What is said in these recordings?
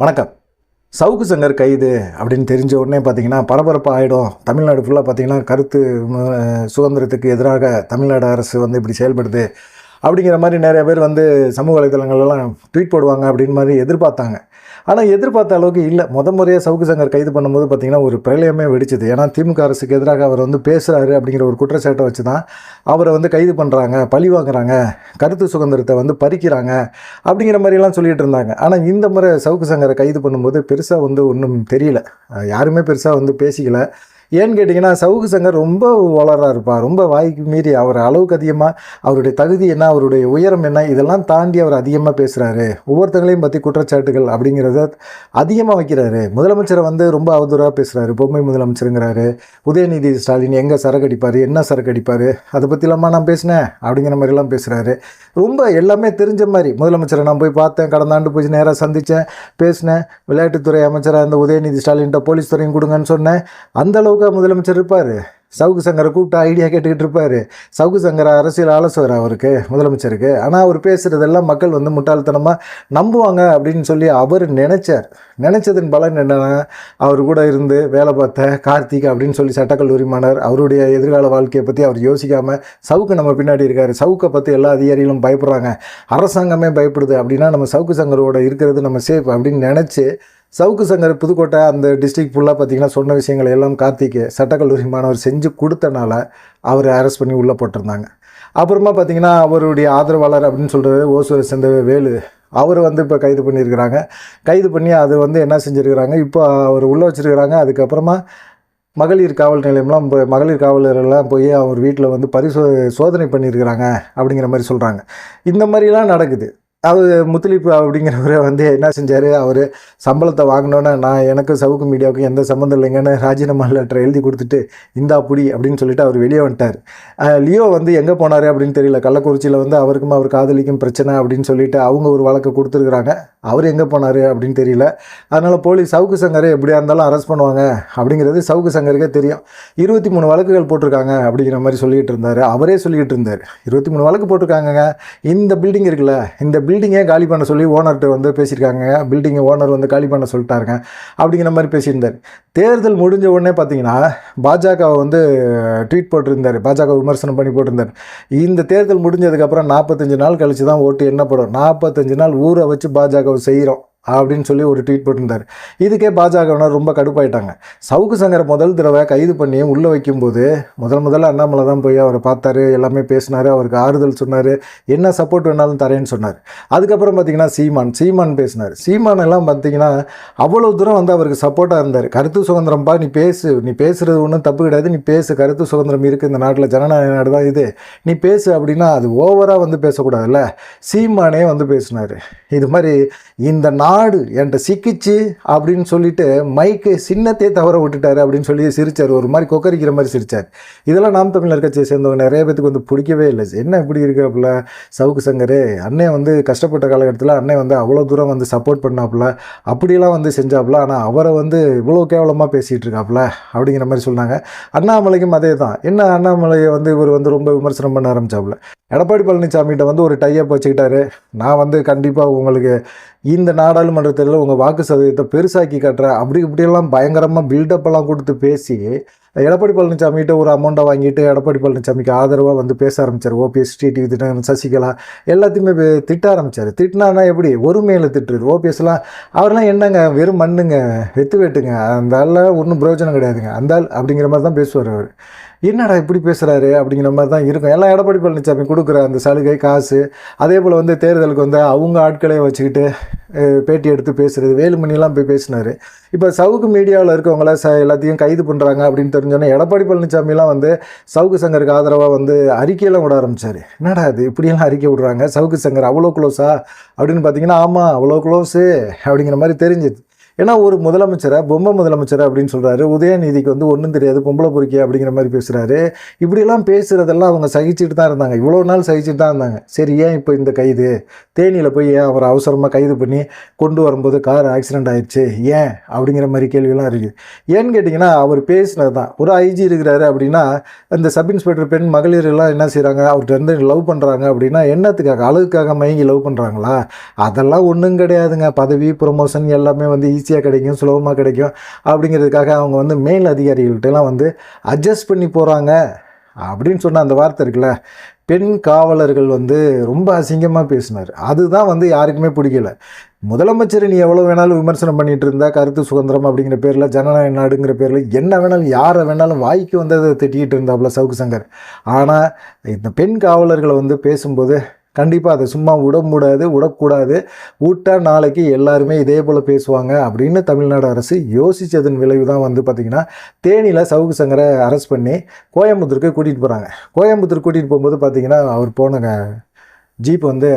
வணக்கம். சவுக்கு சங்கர் கைது அப்படின்னு தெரிஞ்ச உடனே பார்த்தீங்கன்னா பரபரப்பு ஆகிடும் தமிழ்நாடு ஃபுல்லாக பார்த்தீங்கன்னா கருத்து சுதந்திரத்துக்கு எதிராக தமிழ்நாடு அரசு வந்து இப்படி செயல்படுது. அப்படிங்கிற மாதிரி நிறைய பேர் வந்து சமூக வலைதளங்கள்லாம் ட்வீட் போடுவாங்க அப்படின்னு மாதிரி எதிர்பார்த்தாங்க. ஆனால் எதிர்பார்த்த அளவுக்கு இல்லை. முத முறையாக சவுக்கு சங்கர் கைது பண்ணும்போது பார்த்தீங்கன்னா ஒரு பிரளயமே வெடிச்சது. ஏன்னா திமுக அரசுக்கு எதிராக அவர் வந்து பேசுகிறாரு அப்படிங்கிற ஒரு குற்றச்சாட்டை வச்சு தான் அவரை வந்து கைது பண்ணுறாங்க பழி வாங்குறாங்க கருத்து சுதந்திரத்தை வந்து பறிக்கிறாங்க அப்படிங்கிற மாதிரிலாம் சொல்லிட்டு இருந்தாங்க. ஆனால் இந்த முறை சவுக்கு சங்கரை கைது பண்ணும்போது பெருசாக வந்து ஒன்றும் தெரியல. யாருமே பெருசாக வந்து பேசிக்கல. ஏன்னு கேட்டிங்கன்னா சவுக்கு சங்கர் ரொம்ப வளராக இருப்பார் ரொம்ப வாய்க்கு மீறி அவர் அளவுக்கு அதிகமாக அவருடைய தகுதி என்ன அவருடைய உயரம் என்ன இதெல்லாம் தாண்டி அவர் அதிகமாக பேசுகிறாரு ஒவ்வொருத்தங்களையும் பற்றி குற்றச்சாட்டுகள் அப்படிங்கிறத அதிகமாக வைக்கிறாரு. முதலமைச்சரை வந்து ரொம்ப அவதூறாக பேசுகிறாரு பொம்மை முதலமைச்சருங்கிறாரு. உதயநிதி ஸ்டாலின் எங்கே சரக்கு அடிப்பார்? என்ன சரக்கு அடிப்பார்? அதை பற்றிலாமா நான் பேசினேன்? அப்படிங்கிற மாதிரிலாம் பேசுகிறாரு ரொம்ப எல்லாமே தெரிஞ்ச மாதிரி. முதலமைச்சரை நான் போய் பார்த்தேன். கடந்த ஆண்டு போய் நேராக சந்தித்தேன் பேசினேன். விளையாட்டுத்துறை அமைச்சராக இருந்த உதயநிதி ஸ்டாலின்கிட்ட போலீஸ் துறையும் கொடுங்கன்னு சொன்னேன். அந்த அளவுக்கு முதலமைச்சர் இருப்பார். சவுக்கு சங்கரை கூப்பிட்டு ஐடியா கேட்டுக்கிட்டு இருப்பார். சவுக்கு சங்கரை அரசியல் ஆலோசகர் அவருக்கு முதலமைச்சருக்கு. ஆனால் அவர் பேசுகிறதெல்லாம் மக்கள் வந்து முட்டாள்தனமாக நம்புவாங்க அப்படின்னு சொல்லி அவர் நினச்சார். நினச்சதன் பலன் என்னன்னா அவர் கூட இருந்து வேலை பார்த்த கார்த்திக் அப்படின்னு சொல்லி சட்டக்கல்லூரி மாணவர் அவருடைய எதிர்கால வாழ்க்கையை பற்றி அவர் யோசிக்காமல் சவுக்கு நம்ம பின்னாடி இருக்கார். சவுக்கை பற்றி எல்லா அதிகாரிகளும் பயப்படுறாங்க. அரசாங்கமே பயப்படுது அப்படின்னா நம்ம சவுக்கு சங்கரோட இருக்கிறது நம்ம சேஃப் அப்படின்னு நினச்சி சவுக்கு சங்கர் புதுக்கோட்டை அந்த டிஸ்ட்ரிக் ஃபுல்லாக பார்த்தீங்கன்னா சொன்ன விஷயங்களை எல்லாம் கார்த்திக் சட்டக்கல்லூரி மாணவர் செஞ்சு கொடுத்தனால அவர் அரெஸ்ட் பண்ணி உள்ளே போட்டிருந்தாங்க. அப்புறமா பார்த்தீங்கன்னா அவருடைய ஆதரவாளர் அப்படின்னு சொல்கிறது ஓசூரை சேர்ந்த வேலு. அவரை வந்து இப்போ கைது பண்ணியிருக்கிறாங்க. கைது பண்ணி அது வந்து என்ன செஞ்சுருக்கிறாங்க? இப்போ அவர் உள்ளே வச்சுருக்கிறாங்க. அதுக்கப்புறமா மகளிர் காவல் நிலையம்லாம் போய் மகளிர் காவலர்கள்லாம் போய் அவர் வீட்டில் வந்து பரிசோ சோதனை பண்ணியிருக்கிறாங்க அப்படிங்கிற மாதிரி சொல்கிறாங்க இந்த மாதிரிலாம் நடக்குது. அவர் முத்தலிப் அப்படிங்கிறவரை வந்து என்ன செஞ்சார்? அவர் சம்பளத்தை வாங்கினோன்னே நான் எனக்கும் சவுக்கு மீடியாவுக்கும் எந்த சம்மந்தம் இல்லைங்கன்னு ராஜினாமா லெட்டர் எழுதி கொடுத்துட்டு இந்தா புடி அப்படின்னு சொல்லிட்டு அவர் வெளியே வந்துட்டார். லியோ வந்து எங்கே போனார் அப்படின்னு தெரியல. கள்ளக்குறிச்சியில் வந்து அவருக்கும் அவர் காதலிக்கும் பிரச்சனை அப்படின்னு சொல்லிட்டு அவங்க ஒரு வழக்கு கொடுத்துருக்குறாங்க. அவர் எங்கே போனார் அப்படின்னு தெரியல. அதனால் போலீஸ் சவுக்கு சங்கரை எப்படியா இருந்தாலும் அரெஸ்ட் பண்ணுவாங்க அப்படிங்கிறது சவுக்கு சங்கருக்கே தெரியும். இருபத்தி மூணு வழக்குகள் போட்டிருக்காங்க அப்படிங்கிற மாதிரி சொல்லிட்டு இருந்தார். அவரே சொல்லிகிட்டு இருந்தார். இருபத்தி மூணு வழக்கு போட்டிருக்காங்கங்க. இந்த பில்டிங் இருக்குல்ல இந்த பில்டிங்கே காலி பண்ண சொல்லி ஓனர்கிட்ட வந்து பேசியிருக்காங்க. பில்டிங்கை ஓனர் வந்து காலி பண்ண சொல்லிட்டாருங்க. அப்படிங்கிற மாதிரி பேசியிருந்தார். தேர்தல் முடிஞ்ச உடனே பார்த்தீங்கன்னா பாஜகவை வந்து ட்வீட் போட்டிருந்தார். பாஜக விமர்சனம் பண்ணி போட்டிருந்தார். இந்த தேர்தல் முடிஞ்சதுக்கப்புறம் நாற்பத்தஞ்சு நாள் கழிச்சு தான் ஓட்டு என்ன எண்ணப்படும். நாற்பத்தஞ்சு நாள் ஊரை வச்சு பாஜகவை செய்கிறோம் அப்படின்னு சொல்லி ஒரு ட்வீட் போட்டிருந்தார். இதுக்கே பாஜகவினர் ரொம்ப கடுப்பாயிட்டாங்க. சவுக்கு சங்கரை முதல் தடவை கைது பண்ணி உள்ளே வைக்கும்போது முதல் முதல்ல அண்ணாமலை தான் போய் அவரை பார்த்தாரு எல்லாமே பேசினார் அவருக்கு ஆறுதல் சொன்னார் என்ன சப்போர்ட் வேணாலும் தரேன்னு சொன்னார். அதுக்கப்புறம் பார்த்தீங்கன்னா சீமான் சீமான் பேசினார். சீமான் எல்லாம் பார்த்தீங்கன்னா அவ்வளோ தூரம் வந்து அவருக்கு சப்போர்ட்டாக இருந்தார். கருத்து சுதந்திரம்ப்பா நீ பேசு நீ பேசுகிறது ஒன்றும் தப்பு கிடையாது நீ பேசு கருத்து சுதந்திரம் இருக்குது இந்த நாட்டில் ஜனநாயக நாடு தான் இது. நீ பேசு அப்படின்னா அது ஓவராக வந்து பேசக்கூடாதுல்ல. சீமானே வந்து பேசினார். இது மாதிரி இந்த நாடு என்கிட்ட சிக்கிச்சு அப்படின்னு சொல்லிட்டு மைக்கு சின்னத்தையே தவற விட்டுட்டாரு அப்படின்னு சொல்லி சிரிச்சார். ஒரு மாதிரி கொக்கரிக்கிற மாதிரி சிரிச்சார். இதெல்லாம் நாம் தமிழர் கட்சியை சேர்ந்தவங்க நிறைய பேத்துக்கு வந்து பிடிக்கவே இல்லை. என்ன இப்படி இருக்காப்புல? சவுக்கு சங்கர் அண்ணன் வந்து கஷ்டப்பட்ட காலகட்டத்தில் அண்ணன் வந்து அவ்வளோ தூரம் வந்து சப்போர்ட் பண்ணாப்புல. அப்படியெல்லாம் வந்து செஞ்சாப்புல. ஆனால் அவரை வந்து இவ்வளோ கேவலமாக பேசிகிட்டு இருக்காப்புல அப்படிங்கிற மாதிரி சொன்னாங்க. அண்ணாமலைக்கும் அதே தான் என்ன அண்ணாமலையை வந்து இவர் வந்து ரொம்ப விமர்சனம் பண்ண ஆரம்பிச்சாப்புல? எடப்பாடி பழனிசாமிகிட்ட வந்து ஒரு டையப் வச்சுக்கிட்டாரு. நான் வந்து கண்டிப்பாக உங்களுக்கு இந்த நாடாளுமன்ற தேர்தலில் உங்கள் வாக்கு சதவீதத்தை பெருசாக்கி காட்டுறேன். அப்படி இப்படியெல்லாம் பயங்கரமாக பில்டப்பெல்லாம் கொடுத்து பேசி எடப்பாடி பழனிசாமிகிட்ட ஒரு அமௌண்ட்டை வாங்கிட்டு எடப்பாடி பழனிசாமிக்கு ஆதரவாக வந்து பேச ஆரம்பித்தார் ஓபிஎஸ் டிடிவி தினகரன் சசிகலா எல்லாத்தையுமே திட்ட ஆரம்பித்தார் திட்டினானா எப்படி? ஒருமையில் திட்டுறது ஓபிஎஸ்லாம் அவர்லாம் என்னங்க வெறும் மண்ணுங்க வெத்து வெட்டுங்க. அந்த ஆள்லாம் ஒன்றும் பிரயோஜனம் கிடையாதுங்க. அந்த ஆள் அப்படிங்கிற மாதிரி தான் பேசுவார் அவர். என்னடா இப்படி பேசுகிறாரு அப்படிங்கிற மாதிரி தான் இருக்கும். எல்லாம் எடப்பாடி பழனிசாமி கொடுக்குற அந்த சலுகை காசு அதே போல் வந்து தேர்தலுக்கு வந்து அவங்க ஆட்களையும் வச்சுக்கிட்டு பேட்டி எடுத்து பேசுகிறது வேலுமணிலாம் போய் பேசினார். இப்போ சவுக்கு மீடியாவில் இருக்கவங்கள ச எல்லாத்தையும் கைது பண்ணுறாங்க அப்படின்னு தெரிஞ்சோன்னே எடப்பாடி பழனிசாமிலாம் வந்து சவுக்கு சங்கருக்கு ஆதரவாக வந்து அறிக்கையெல்லாம் விட ஆரம்பித்தார் என்னடா இது? இப்படியெல்லாம் அறிக்கை விடுறாங்க? சவுக்கு சங்கர் அவ்வளோ க்ளோஸா அப்படின்னு பார்த்தீங்கன்னா ஆமாம் அவ்வளோ க்ளோஸு அப்படிங்கிற மாதிரி தெரிஞ்சுது. ஏன்னா ஒரு முதலமைச்சரை பொம்மை முதலமைச்சர் அப்படின்னு சொல்கிறாரு உதயநிதிக்கு வந்து ஒன்றும் தெரியாது பொம்பளை பொறுக்கி அப்படிங்கிற மாதிரி பேசுகிறாரு இப்படியெல்லாம் பேசுகிறதெல்லாம் அவங்க சகிச்சுட்டு தான் இருந்தாங்க. இவ்வளோ நாள் சகிச்சுட்டு தான் இருந்தாங்க. சரி ஏன் இப்போ இந்த கைது? தேனியில் போய் ஏன் அவர் அவசரமாக கைது பண்ணி கொண்டு வரும்போது கார் ஆக்சிடென்ட் ஆயிடுச்சு? ஏன்? அப்படிங்கிற மாதிரி கேள்வியெல்லாம் இருக்குது. ஏன்னு கேட்டிங்கன்னா அவர் பேசினது தான். ஒரு ஐஜி இருக்கிறாரு அப்படின்னா இந்த சப் இன்ஸ்பெக்டர் பெண் மகளிரெல்லாம் என்ன செய்கிறாங்க அவர்கிட்ட வந்து லவ் பண்ணுறாங்க அப்படின்னா என்னத்துக்காக? அழகுக்காக மயங்கி லவ் பண்ணுறாங்களா அதெல்லாம் ஒன்றும் கிடையாதுங்க. பதவி ப்ரொமோஷன் எல்லாமே வந்து ஈஸியாக கிடைக்கும் சுலபமாக கிடைக்கும் அப்படிங்கிறதுக்காக அவங்க வந்து மேல் அதிகாரிகள்கிட்டலாம் வந்து அட்ஜஸ்ட் பண்ணி போகிறாங்க அப்படின்னு சொன்ன அந்த வார்த்தை இருக்குல்ல பெண் காவலர்கள் வந்து ரொம்ப அசிங்கமாக பேசினார். அதுதான் வந்து யாருக்குமே பிடிக்கல. முதலமைச்சர் நீ எவ்வளோ வேணாலும் விமர்சனம் பண்ணிகிட்டு இருந்தா கருத்து சுதந்திரம் அப்படிங்கிற பேரில் ஜனநாயக நாடுங்கிற பேரில் என்ன வேணாலும் யாரை வேணாலும் வாய்க்கு வந்ததை திட்டிகிட்டு இருந்தாப்புல சவுக்கு சங்கர். ஆனால் இந்த பெண் காவலர்களை வந்து பேசும்போது கண்டிப்பாக அதை சும்மா விட முடியாது விடக்கூடாது. விட்டா நாளைக்கு எல்லாருமே இதே போல் பேசுவாங்க அப்படின்னு தமிழ்நாடு அரசு யோசித்ததன் விளைவு தான் வந்து பார்த்திங்கன்னா தேனியில் சவுக்கு சங்கரை அரெஸ்ட் பண்ணி கோயம்புத்தூருக்கு கூட்டிகிட்டு போகிறாங்க கோயம்புத்தூர் கூட்டிகிட்டு போகும்போது பார்த்திங்கன்னா அவர் போன ஜீப் வந்து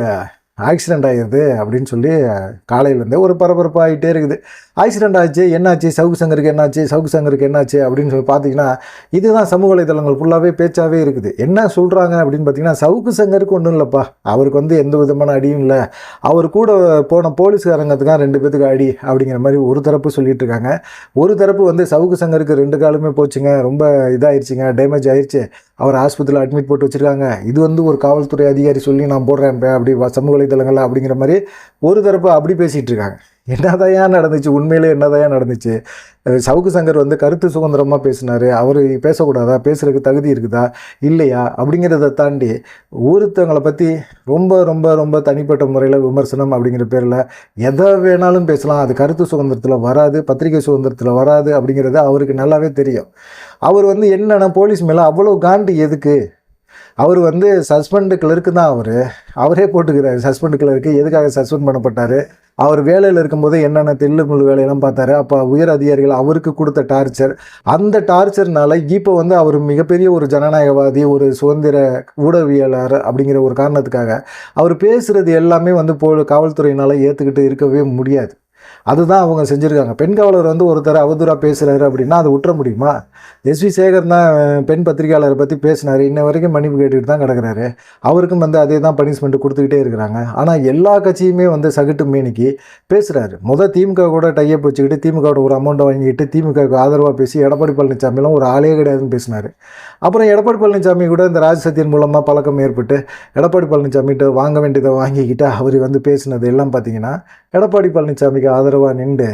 ஆக்சிடெண்ட் ஆகிடுது அப்படின்னு சொல்லி காலையிலேருந்தே ஒரு பரபரப்பு ஆகிட்டே இருக்குது. ஆக்சிடெண்ட் ஆச்சு என்னாச்சு? சவுக்கு சங்கருக்கு என்னாச்சு? சவுக்கு சங்கருக்கு என்னாச்சு? அப்படின்னு சொல்லி பார்த்தீங்கன்னா இதுதான் சமூக வலைதளங்கள் ஃபுல்லாகவே பேச்சாகவே இருக்குது. என்ன சொல்கிறாங்க அப்படின்னு பார்த்தீங்கன்னா சவுக்கு சங்கருக்கு ஒன்றும் இல்லைப்பா. அவருக்கு வந்து எந்த விதமான அடியும் இல்லை. அவர் கூட போன போலீஸ்காரங்கத்துக்காக ரெண்டு பேத்துக்கு அடி அப்படிங்கிற மாதிரி ஒரு தரப்பு சொல்லிட்டு இருக்காங்க ஒரு தரப்பு வந்து சவுக்கு சங்கருக்கு ரெண்டு காலுமே போச்சுங்க. ரொம்ப இதாகிடுச்சிங்க டேமேஜ் ஆயிடுச்சு அவர் ஆஸ்பத்திரியில் அட்மிட் போட்டு வச்சுருக்காங்க. இது வந்து ஒரு காவல்துறை அதிகாரி சொல்லி நான் போடுறேன் அப்படி சமூக வலைதளங்கள் அப்படிங்கிற மாதிரி ஒரு தரப்பு அப்படி பேசிகிட்டு இருக்காங்க. என்னதையா நடந்துச்சு? உண்மையிலே என்னதையா நடந்துச்சு? சவுக்கு சங்கர் வந்து கருத்து சுதந்திரமாக பேசினார். அவர் பேசக்கூடாதா? பேசுறதுக்கு தகுதி இருக்குதா? இல்லையா? அப்படிங்கிறத தாண்டி ஒருத்தவங்களை பற்றி ரொம்ப ரொம்ப ரொம்ப தனிப்பட்ட முறையில் விமர்சனம் அப்படிங்கிற பேரில் எதை வேணாலும் பேசலாம். அது கருத்து சுதந்திரத்தில் வராது பத்திரிகை சுதந்திரத்தில் வராது அப்படிங்கிறது அவருக்கு நல்லாவே தெரியும். அவர் வந்து என்னென்னா போலீஸ் மேலே அவ்வளோ காண்டு எதுக்கு? அவர் வந்து சஸ்பெண்டு கிளர்க்கு தான் அவர். அவரே போட்டுக்கிறாரு சஸ்பெண்டு கிளர்க்கு எதுக்காக சஸ்பெண்ட் பண்ணப்பட்டார்? அவர் வேலையில் இருக்கும்போது என்னென்ன தில்லு முழு வேலையெல்லாம் பார்த்தாரு? அப்போ உயர் அதிகாரிகள் அவருக்கு கொடுத்த டார்ச்சர் அந்த டார்ச்சர்னால இப்போ வந்து அவர் மிகப்பெரிய ஒரு ஜனநாயகவாதி ஒரு சுதந்திர ஊடகவியலாளர் அப்படிங்கிற ஒரு காரணத்துக்காக அவர் பேசுகிறது எல்லாமே வந்து போ காவல்துறையினால் ஏற்றுக்கிட்டு இருக்கவே முடியாது. அதுதான் அவங்க செஞ்சுருக்காங்க. பெண் காவலர் வந்து ஒருத்தர் அவதூறாக பேசுகிறாரு அப்படின்னா அதை விட்டுற முடியுமா? எஸ்வி சேகர் தான் பெண் பத்திரிகையாளரை பற்றி பேசினார். இன்ன வரைக்கும் மன்னிப்பு கேட்டுக்கிட்டு தான் கிடக்கிறாரு. அவருக்கும் வந்து அதே தான் பனிஷ்மெண்ட் கொடுத்துக்கிட்டே இருக்கிறாங்க. ஆனால் எல்லா கட்சியுமே வந்து சகட்டு மேனிக்கு பேசுகிறாரு முதல் திமுக கூட டையப் வச்சுக்கிட்டு திமுகவோட ஒரு அமௌண்ட்டை வாங்கிட்டு திமுகவுக்கு ஆதரவாக பேசி எடப்பாடி பழனிசாமிலாம் ஒரு ஆளே கிடையாதுன்னு பேசினார். அப்புறம் எடப்பாடி பழனிசாமி கூட இந்த ராஜசத்தியன் மூலமாக பழக்கம் ஏற்பட்டு எடப்பாடி பழனிசாமிகிட்ட வாங்க வேண்டியதை வாங்கிக்கிட்டு அவர் வந்து பேசினது எல்லாம் பார்த்தீங்கன்னா எடப்பாடி பழனிசாமிக்கு ஆதரவாக நின்று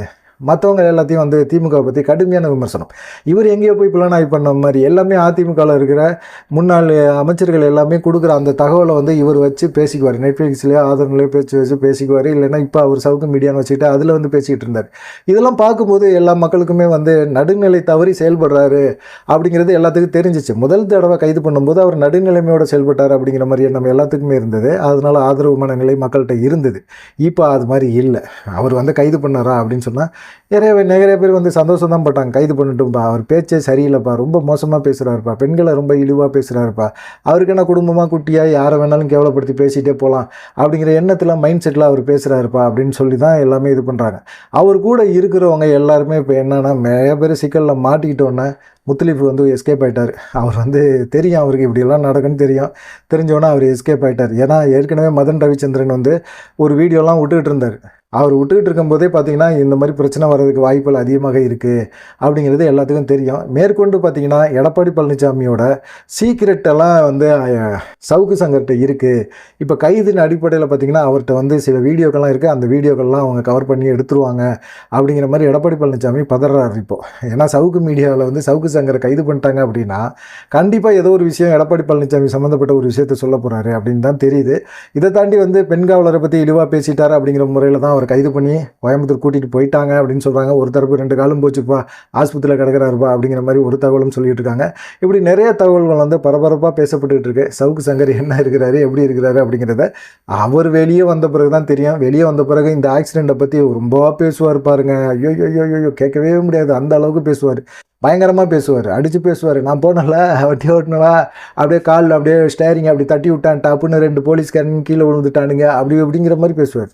மற்றவங்க எல்லாத்தையும் வந்து திமுக பற்றி கடுமையான விமர்சனம். இவர் எங்கேயோ போய் புலனாய்வு பண்ண மாதிரி எல்லாமே அதிமுகவில் இருக்கிற முன்னாள் அமைச்சர்கள் எல்லாமே கொடுக்குற அந்த தகவலை வந்து இவர் வச்சு பேசிக்குவார். நெட்ஃப்ளிக்ஸ்லேயோ ஆதரவுலையோ பேச்சு வச்சு பேசிக்குவார். இல்லைன்னா இப்போ அவர் சவுக்கு மீடியான்னு வச்சுக்கிட்டு அதில் வந்து பேசிக்கிட்டு இருந்தார். இதெல்லாம் பார்க்கும்போது எல்லா மக்களுக்குமே வந்து நடுநிலை தவறி செயல்படுறாரு அப்படிங்கிறது எல்லாத்துக்கும் தெரிஞ்சிச்சு. முதல் தடவை கைது பண்ணும்போது அவர் நடுநிலைமையோடு செயல்பட்டார் அப்படிங்கிற மாதிரி நம்ம எல்லாத்துக்குமே இருந்தது. அதனால ஆதரவு மனநிலை மக்கள்கிட்ட இருந்தது. இப்போ அது மாதிரி இல்லை. அவர் வந்து கைது பண்ணாரா அப்படின்னு சொன்னால் நிறைய நிறைய பேர் வந்து சந்தோஷம் தான் பட்டாங்க. கைது பண்ணிட்டும்பா அவர் பேச்சே சரியில்லைப்பா ரொம்ப மோசமாக பேசுகிறாருப்பா பெண்களை ரொம்ப இழிவாக பேசுகிறாருப்பா அவருக்கு என்ன குடும்பமாக குட்டியாக யாரை வேணாலும் கேவலப்படுத்தி பேசிகிட்டே போகலாம் அப்படிங்கிற எண்ணத்தில் மைண்ட் செட்டில் அவர் பேசுகிறாருப்பா அப்படின்னு சொல்லி தான் எல்லாமே இது பண்ணுறாங்க அவர் கூட இருக்கிறவங்க எல்லாருமே இப்போ என்னென்னா நிறைய பேர் சிக்கலில் மாட்டிக்கிட்டோன்னே முத்தலீஃப் வந்து எஸ்கேப் ஆகிட்டார் அவர் வந்து தெரியும் அவருக்கு இப்படியெல்லாம் நடக்குன்னு தெரியும். தெரிஞ்சோன்னே அவர் எஸ்கேப் ஆயிட்டார். ஏன்னா ஏற்கனவே மதன் ரவிச்சந்திரன் வந்து ஒரு வீடியோலாம் விட்டுக்கிட்டு இருந்தார். அவர் விட்டுக்கிட்டு இருக்கும்போதே பார்த்தீங்கன்னா இந்த மாதிரி பிரச்சனை வர்றதுக்கு வாய்ப்புகள் அதிகமாக இருக்குது அப்படிங்கிறது எல்லாத்துக்கும் தெரியும். மேற்கொண்டு பார்த்தீங்கன்னா எடப்பாடி பழனிசாமியோட சீக்ரெட் எல்லாம் வந்து சவுக்கு சங்கர்கிட்ட இருக்குது இப்போ கைதின் அடிப்படையில் பார்த்தீங்கன்னா அவர்கிட்ட வந்து சில வீடியோக்கள்லாம் இருக்குது அந்த வீடியோக்கள்லாம் அவங்க கவர் பண்ணி எடுத்துருவாங்க அப்படிங்கிற மாதிரி எடப்பாடி பழனிசாமி பதறாரு இப்போது ஏன்னா சவுக்கு மீடியாவில் வந்து சவுக்கு சங்கரை கைது பண்ணிட்டாங்க அப்படின்னா கண்டிப்பாக ஏதோ ஒரு விஷயம் எடப்பாடி பழனிசாமி சம்மந்தப்பட்ட ஒரு விஷயத்த சொல்ல போகிறாரு அப்படின்னு தான் தெரியுது. இதை தாண்டி வந்து பெண் காவலரை பற்றி இழிவாக பேசிட்டார் அப்படிங்கிற முறையில் தான் அவர் கைது பண்ணி கோயம்புத்தூர் கூட்டிகிட்டு போயிட்டாங்க அப்படின்னு சொல்கிறாங்க ஒரு தரப்பு ரெண்டு காலும் போச்சுப்பா ஆஸ்பத்திரியில் கிடக்கிறாருப்பா அப்படிங்கிற மாதிரி ஒரு தகவலும் சொல்லிட்டு இருக்காங்க. இப்படி நிறைய தகவல்கள் வந்து பரபரப்பாக பேசப்பட்டுகிட்டு இருக்கு. சவுக்கு சங்கர் என்ன இருக்கிறாரு எப்படி இருக்கிறாரு அப்படிங்கிறத அவர் வெளியே வந்த பிறகு தான் தெரியும். வெளியே வந்த பிறகு இந்த ஆக்சிடெண்ட்டை பற்றி ரொம்ப பேசுவார் பாருங்க. ஐயோ ஐயோ ஐயோ கேட்கவே முடியாது. அந்த அளவுக்கு பேசுவார். பயங்கரமாக பேசுவார். அடித்து பேசுவார். நான் போனல வட்டி ஓட்டினலா அப்படியே காலில் அப்படியே ஸ்டேரிங் அப்படி தட்டி விட்டான் டப்புன்னு ரெண்டு போலீஸ்காரன் கீழே விழுந்துட்டானுங்க. அப்படி அப்படிங்கிற மாதிரி பேசுவார்.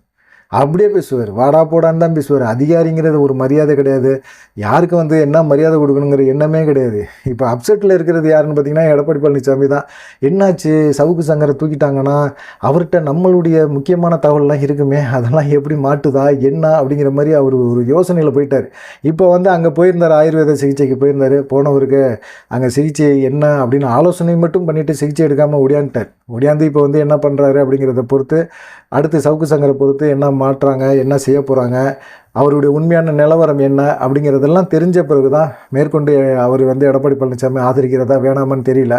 அப்படியே பேசுவார். வாடா போடான்னு தான் பேசுவார். அதிகாரிங்கிறது ஒரு மரியாதை கிடையாது. யாருக்கு வந்து என்ன மரியாதை கொடுக்கணுங்கிற எண்ணமே கிடையாது. இப்போ அப்செட்டில் இருக்கிறது யாருன்னு பார்த்தீங்கன்னா எடப்பாடி பழனிசாமி தான். என்னாச்சு? சவுக்கு சங்கரை தூக்கிட்டாங்கன்னா அவர்கிட்ட நம்மளுடைய முக்கியமான தகவல்லாம் இருக்குமே. அதெல்லாம் எப்படி மாட்டுதா? என்ன? அப்படிங்கிற மாதிரி அவர் ஒரு யோசனையில் போயிட்டார். இப்போ வந்து அங்கே போயிருந்தார் ஆயுர்வேத சிகிச்சைக்கு போயிருந்தார். போனவருக்கு அங்கே சிகிச்சை என்ன அப்படின்னு ஆலோசனை மட்டும் பண்ணிவிட்டு சிகிச்சை எடுக்காமல் ஒடியான்ட்டார் ஒடியாந்து இப்போ வந்து என்ன பண்ணுறாரு அப்படிங்கிறத பொறுத்து அடுத்து சவுக்கு சங்கரை பொறுத்து என்ன மாட்டுறாங்க என்ன செய்ய போகிறாங்க அவருடைய உண்மையான நிலவரம் என்ன அப்படிங்கிறதெல்லாம் தெரிஞ்ச பிறகு தான் மேற்கொண்டு அவர் வந்து எடப்பாடி பழனிசாமி ஆதரிக்கிறதா வேணாமான்னு தெரியல.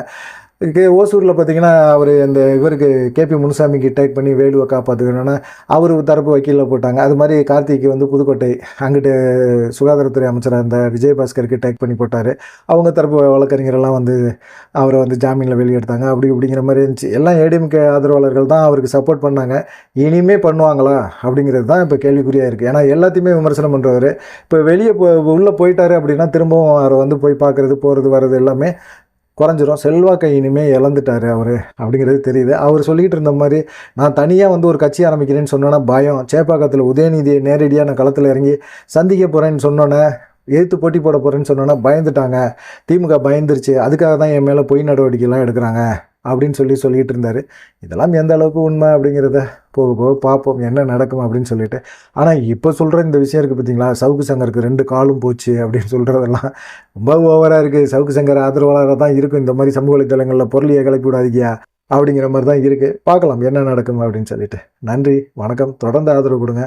இதுக்கு ஓசூரில் பார்த்தீங்கன்னா அவர் இந்த இவருக்கு கேபி முனுசாமிக்கு டைப் பண்ணி வேலுவை காப்பாற்றுக்கணும்னா அவர் தரப்பு வக்கீலில் போட்டாங்க. அது மாதிரி கார்த்திக்கு வந்து புதுக்கோட்டை அங்கிட்டு சுகாதாரத்துறை அமைச்சராக இருந்த விஜயபாஸ்கருக்கு டைப் பண்ணி போட்டார். அவங்க தரப்பு வழக்கறிஞரெல்லாம் வந்து அவரை வந்து ஜாமீனில் வெளியெடுத்தாங்க. அப்படி இப்படிங்கிற மாதிரி இருந்துச்சு. எல்லாம் ஏடிஎம்கே ஆதரவாளர்கள் தான் அவருக்கு சப்போர்ட் பண்ணாங்க. இனிமே பண்ணுவாங்களா? அப்படிங்கிறது தான் இப்போ கேள்விக்குறியாக இருக்குது ஏன்னா எல்லாத்தையுமே விமர்சனம் பண்ணுறவர் இப்போ வெளியே போ உள்ளே போயிட்டார் அப்படின்னா திரும்பவும் அவரை வந்து போய் பார்க்குறது போகிறது வர்றது எல்லாமே குறைஞ்சிரும். செல்வாக்கை இனிமேல் இழந்துட்டார் அவர் அப்படிங்கிறது தெரியுது. அவர் சொல்லிக்கிட்டு இருந்த மாதிரி நான் தனியாக வந்து ஒரு கட்சி ஆரம்பிக்கிறேன்னு சொன்னோன்னா பயம். சேப்பாக்கத்தில் உதயநிதியை நேரடியாக நான் களத்தில் இறங்கி சந்திக்க போகிறேன்னு சொன்னோன்னே எதிர்த்து போட்டி போட போகிறேன்னு சொன்னோன்னா பயந்துட்டாங்க. திமுக பயந்துருச்சு. அதுக்காக தான் என் மேலே பொய் நடவடிக்கைலாம் எடுக்கிறாங்க. அப்படின்னு சொல்லி சொல்லிகிட்டு இருந்தார். இதெல்லாம் எந்த அளவுக்கு உண்மை அப்படிங்கிறத போக போக பார்ப்போம் என்ன நடக்கும் அப்படின்னு சொல்லிட்டு. ஆனால் இப்போ சொல்கிற இந்த விஷயம் இருக்குது பார்த்தீங்களா சவுக்கு சங்கருக்கு ரெண்டு காலும் போச்சு அப்படின்னு சொல்கிறதெல்லாம் ரொம்ப ஓவராக இருக்குது சவுக்கு சங்கர் ஆதரவாளராக தான் இருக்கும். இந்த மாதிரி சமூக வலைத்தளங்களில் பொருளியை கிளப்பி விடாதீங்க அப்படிங்கிற மாதிரி தான் இருக்குது பார்க்கலாம் என்ன நடக்கும் அப்படின்னு சொல்லிட்டு. நன்றி வணக்கம். தொடர்ந்து ஆதரவு கொடுங்க.